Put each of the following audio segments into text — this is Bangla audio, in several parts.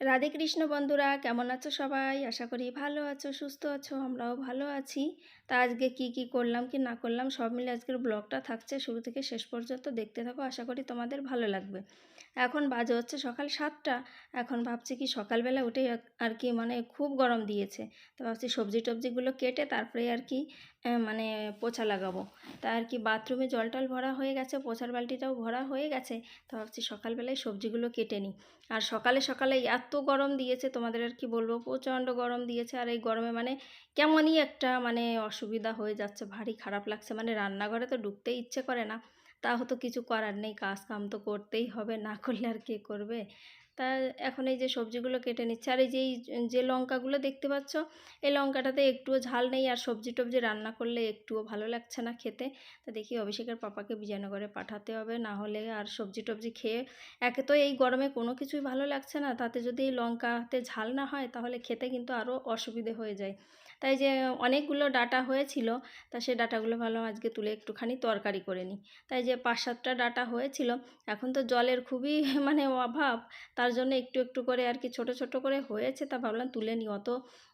রাধে কৃষ্ণ বন্ধুরা, কেমন আছো সবাই? আশা করি ভালো আছো, সুস্থ আছো, আমরাও ভালো আছি। তা আজকে কি কি করলাম, কি না করলাম, সব মিলে আজকের ব্লগটা থাকছে। শুরু থেকে শেষ পর্যন্ত দেখতে থাকো, আশা করি তোমাদের ভালো লাগবে। এখন বাজে হচ্ছে সকাল সাতটা। এখন ভাবছি কি সকালবেলা উঠে আর কি মানে খুব গরম দিয়েছে। তো ভাবছি সবজি টবজিগুলো কেটে তারপরে আর কি মানে পোছা লাগাবো। তা আর কি বাথরুমে জল টল ভরা হয়ে গেছে, পোছার বালতিটাও ভরা হয়ে গেছে। তো ভাবছি সকালবেলায় সবজিগুলো কেটে নিই। আর সকালে সকালে এত গরম দিয়েছে, তোমাদের আর কি বলব, প্রচণ্ড গরম দিয়েছে। আর এই গরমে মানে কেমনই একটা মানে অসুবিধা হয়ে যাচ্ছে, ভারী খারাপ লাগছে। মানে রান্নাঘরে তো ঢুকতেই ইচ্ছে করে না। তা হয়তো কিছু করার নেই কাজ কাম তো করতেই হবে, না করলে আর কে করবে? তা এখন এই যে সবজিগুলো কেটে নিচ্ছে, আর এই যে যে লঙ্কাগুলো দেখতে পাচ্ছ, এই লঙ্কাটাতে একটুও ঝাল নেই, আর সবজি টবজি রান্না করলে একটুও ভালো লাগছে না খেতে। তা দেখি অভিষেকের পাপাকে বিজয়নগরে পাঠাতে হবে, না হলে আর সবজি টবজি খেয়ে, একে তো এই গরমে কোনো কিছুই ভালো লাগছে না। তাতে যদি এই লঙ্কাতে ঝাল না হয়, তাহলে খেতে কিন্তু আরও অসুবিধে হয়ে যায়। তাই যে অনেকগুলো ডাটা হয়েছিল, তা সেই ডাটাগুলো ভালো আজকে তুলে একটুখানি তরকারি করে নিই। তাই যে পাঁচ সাতটা ডাটা হয়েছিল, এখন তো জলের খুবই মানে অভাব, তার জন্য একটু একটু করে আর কি ছোট ছোট করে হয়েছে, তা ভাবলাম তুলে নিই। অত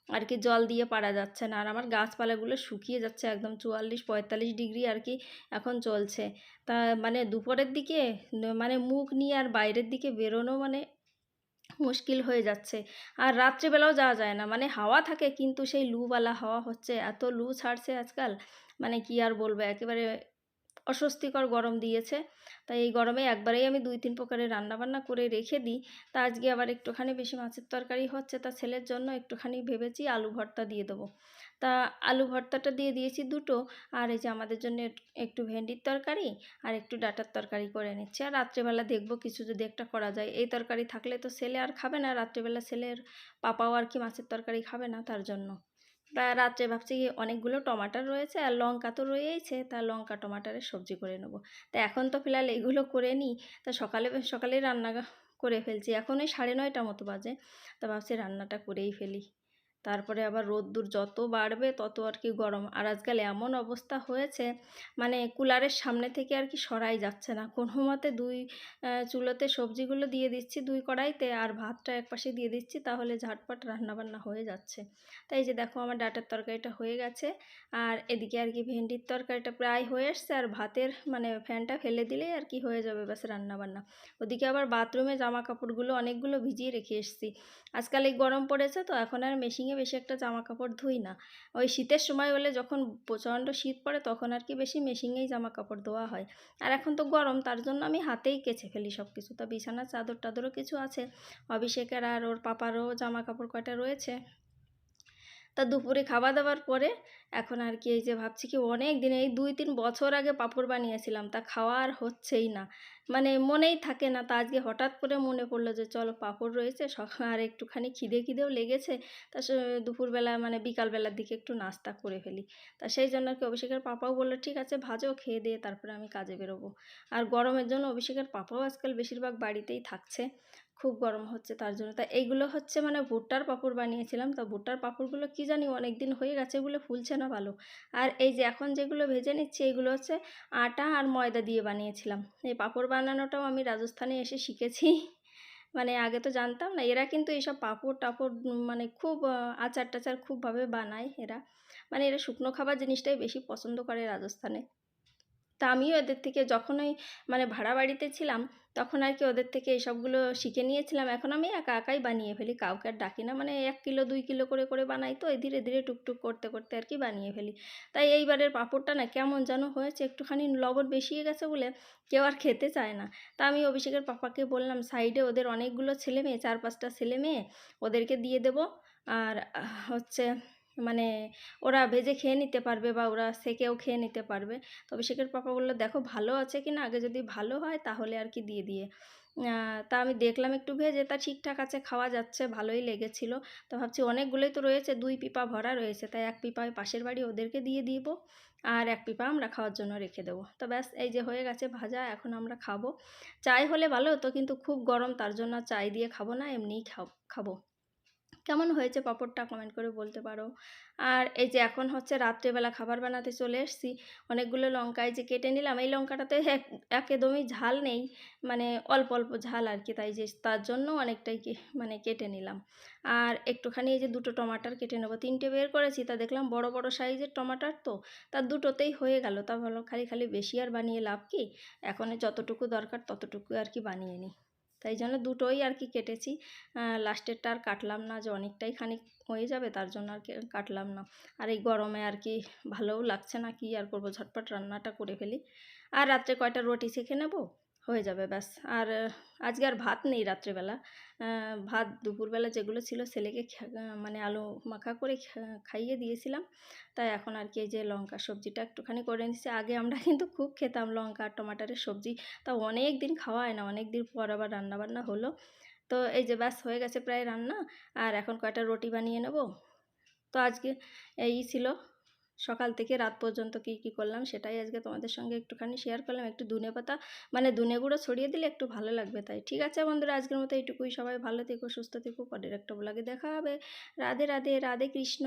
আর কি জল দিয়ে পারা যাচ্ছে না, আর আমার গাছপালাগুলো শুকিয়ে যাচ্ছে একদম চুয়াল্লিশ পঁয়তাল্লিশ ডিগ্রি আর কি এখন চলছে। তা মানে দুপুরের দিকে মানে মুখ নিয়ে আর বাইরের দিকে বেরোনো মানে মুশকিল হয়ে যাচ্ছে। আর রাত্রিবেলাও যাওয়া যায় না। মানে হাওয়া থাকে কিন্তু সেই লুবালা হাওয়া হচ্ছে, এত লু ছাড়ছে আজকাল। মানে কি আর বলবে, একেবারে অস্বস্তিকর গরম দিয়েছে। তাই এই গরমে একবারেই আমি দুই তিন প্রকারের রান্নাবান্না করে রেখে দিই। তা আজকে আবার একটুখানি বেশি মাছের তরকারি হচ্ছে, তা ছেলের জন্য একটুখানি ভেবেছি আলু ভর্তা দিয়ে দেবো। তা আলু ভর্তাটা দিয়ে দিয়েছি দুটো। আর এই যে আমাদের জন্য একটু ভেন্ডির তরকারি আর একটু ডাটার তরকারি করে নিচ্ছি। আর রাত্রেবেলা দেখব কিছু যদি একটা করা যায়। এই তরকারি থাকলে তো ছেলে আর খাবে না। রাত্রেবেলা ছেলের পাপাও আর কি মাছের তরকারি খাবে না তার জন্য। তা রাত্রে ভাবছি অনেকগুলো টমাটার রয়েছে আর লঙ্কা তো রয়েইছে। তা লঙ্কা টমাটারের সবজি করে নেব। তা এখন তো ফিলহাল এগুলো করে নিই। তা সকালে, সকালেই রান্না করে ফেলছি। এখন ওই সাড়ে নয়টা মতো বাজে। তা ভাবছি রান্নাটা করেই ফেলি। তারপরে আবার রোদ্দুর যত বাড়বে তত আর কি গরম। আর আজকাল এমন অবস্থা হয়েছে মানে কুলারের সামনে থেকে আর কি সরাই যাচ্ছে না। কোনো মতে দুই চুলোতে সবজিগুলো দিয়ে দিচ্ছি দুই কড়াইতে আর ভাতটা একপাশে দিয়ে দিচ্ছি, তাহলে ঝটপট রান্নাবান্না হয়ে যাচ্ছে। তাই যে দেখো আমার ডাটার তরকারিটা হয়ে গেছে, আর এদিকে আর কি ভেন্ডির তরকারিটা প্রায় হয়ে এসছে আর ভাতের মানে ফ্যানটা ফেলে দিলেই আর কি হয়ে যাবে ব্যাস রান্নাবান্না। ওদিকে আবার বাথরুমে জামা কাপড়গুলো অনেকগুলো ভিজিয়ে রেখে এসেছি। আজকাল এই গরম পড়েছে তো, এখন আর মেশিনে বেশি একটা জামা কাপড় ধুই না। ওই শীতের সময় হলে যখন প্রচণ্ড শীত পড়ে তখন আর কি বেশি মেশিনেই জামা কাপড় ধোয়া হয়। আর এখন তো গরম, তার জন্য আমি হাতেই কেচে ফেলি সব কিছু তা বিছানার চাদর টাদরও কিছু আছে। অভিষেকের আর ওর পাপারও জামা কাপড় কয়টা রয়েছে। তা দুপুরে খাওয়া দাওয়ার পরে এখন আর কি এই যে ভাবছি কি অনেক দিন এই দুই তিন বছর আগে পাঁপড় বানিয়েছিলাম। তা খাওয়া আর হচ্ছেই না। মানে মনেই থাকে না। তা আজকে হঠাৎ করে মনে পড়ল যে, চলো পাঁপড় রয়েছে আর একটুখানি খিদে খিদেও লেগেছে। তা দুপুরবেলা মানে বিকালবেলার দিকে একটু নাস্তা করে ফেলি। তা সেই জন্য আর কি অভিষেকের পাপাও বলল, ঠিক আছে, ভাজো, খেয়ে দিয়ে তারপরে আমি কাজে বেরোবো। আর গরমের জন্য অভিষেকের পাপাও আজকাল বেশিরভাগ বাড়িতেই থাকছে। খুব গরম হচ্ছে তার জন্য। তা এইগুলো হচ্ছে মানে ভুট্টার পাঁপড় বানিয়েছিলাম। তা ভুট্টার পাঁপড়গুলো কি জানি অনেক দিন হয়ে গেছে এগুলো ফুলছে না ভালো। আর এই যে এখন যেগুলো ভেজে নিচ্ছি, এগুলো হচ্ছে আটা আর ময়দা দিয়ে বানিয়েছিলাম। এই পাঁপড় বানানোটাও আমি রাজস্থানে এসে শিখেছি। মানে আগে তো জানতাম না, এরা কিন্তু এইসব পাঁপড় টাপড় মানে খুব আচার টাচার খুবভাবে বানায় এরা। মানে এরা শুকনো খাবার জিনিসটাই বেশি পছন্দ করে রাজস্থানে। তা আমিও এদের থেকে যখন ওই মানে ভাড়া বাড়িতে ছিলাম, তখন আর কি ওদের থেকে এসবগুলো শিখে নিয়েছিলাম। এখন আমি একা একাই বানিয়ে ফেলি, কাউকে আর ডাকি না। মানে এক কিলো, দুই কিলো করে করে বানাই তো, এই ধীরে ধীরে টুকটুক করতে করতে আর কি বানিয়ে ফেলি। তাই এইবারের পাঁপড়টা না কেমন যেন হয়েছে, একটুখানি লবণ বেশিয়ে গেছে বলে কেউ আর খেতে চায় না। তা আমি অভিষেকের পাপাকে বললাম, সাইডে ওদের অনেকগুলো ছেলে মেয়ে চার পাঁচটা ছেলে মেয়ে ওদেরকে দিয়ে দেবো। আর হচ্ছে মানে ওরা ভেজে খেয়ে নিতে পারবে বা ওরা সেকেও খেয়ে নিতে পারবে। তো অভিষেকের পাপা বলল, দেখো ভালো আছে কি না আগে যদি ভালো হয় তাহলে আর কি দিয়ে দিয়ে। তা আমি দেখলাম একটু ভেজে, তা ঠিকঠাক আছে, খাওয়া যাচ্ছে, ভালোই লেগেছিল। তো ভাবছি অনেকগুলোই তো রয়েছে, দুই পিপা ভরা রয়েছে, তাই এক পিপা পাশের বাড়ি ওদেরকে দিয়ে দিব আর এক পিপা আমরা খাওয়ার জন্য রেখে দেবো। তো ব্যাস, এই যে হয়ে গেছে ভাজা, এখন আমরা খাব। চাই হলে ভালো হতো, কিন্তু খুব গরম, তার জন্য চাই দিয়ে খাব না, এমনিই খাব। কেমন হয়েছে পাঁপড়টা কমেন্ট করে বলতে পারো। আর এই যে এখন হচ্ছে রাত্রেবেলা খাবার বানাতে চলে এসেছি, অনেকগুলো লঙ্কা এই যে কেটে নিলাম, এই লঙ্কাটাতে এক- একদমই ঝাল নেই মানে অল্প অল্প ঝাল আর কি, তাই যে তার জন্য অনেকটাই মানে কেটে নিলাম। আর একটুখানি এই যে দুটো টমাটার কেটে নেব, তিনটে বের করেছি, তা দেখলাম বড় বড় সাইজের টমাটার তো তার দুটোতেই হয়ে গেল, তা ভালো খালি খালি বেশি আর বানিয়ে লাভ কি? এখন যতটুকু দরকার ততটুকু আর কি বানিয়ে নিই। তাই জন্য দুটোই আর কি কেটেছি। লাস্টেরটা আর কাটলাম না যে অনেকটাই খানিক হয়ে যাবে, তার জন্য আর কাটলাম না। আর এই গরমে আর কি ভালোও লাগছে না, কি আর করব? ঝটপট রান্নাটা করে ফেলি। আর রাত্রে কয়টা রুটি শেখে নেব? হয়ে যাবে, ব্যাস। আর আজকে আর ভাত নেই রাত্রেবেলা। ভাত দুপুরবেলা যেগুলো ছিল ছেলেকে মানে আলু মাখা করে খাইয়ে দিয়েছিলাম। তাই এখন আর কি এই যে লঙ্কা সবজিটা একটুখানি করে নিচ্ছি। আগে আমরা কিন্তু খুব খেতাম লঙ্কা টমাটারের সবজি। তা অনেক দিন খাওয়া হয় না অনেক দিন পর আবার রান্নাবান্না হলো। তো এই যে ব্যাস, হয়ে গেছে প্রায় রান্না। আর এখন কয়টা রুটি বানিয়ে নেব? তো আজকে এই ছিল সকাল থেকে রাত পর্যন্ত কি কি করলাম সেটাই আজকে তোমাদের সঙ্গে একটুখানি শেয়ার করলাম। একটু দুনে পাতা মানে দুনে গুঁড়ো ছড়িয়ে দিলে একটু ভালো লাগবে তাই। ঠিক আছে বন্ধুরা, আজকের মতো এইটুকুই। সবাই ভালো থেকো, সুস্থ থেকো। পরের একটা ব্লগে দেখা হবে। রাধে রাধে রাধে কৃষ্ণ।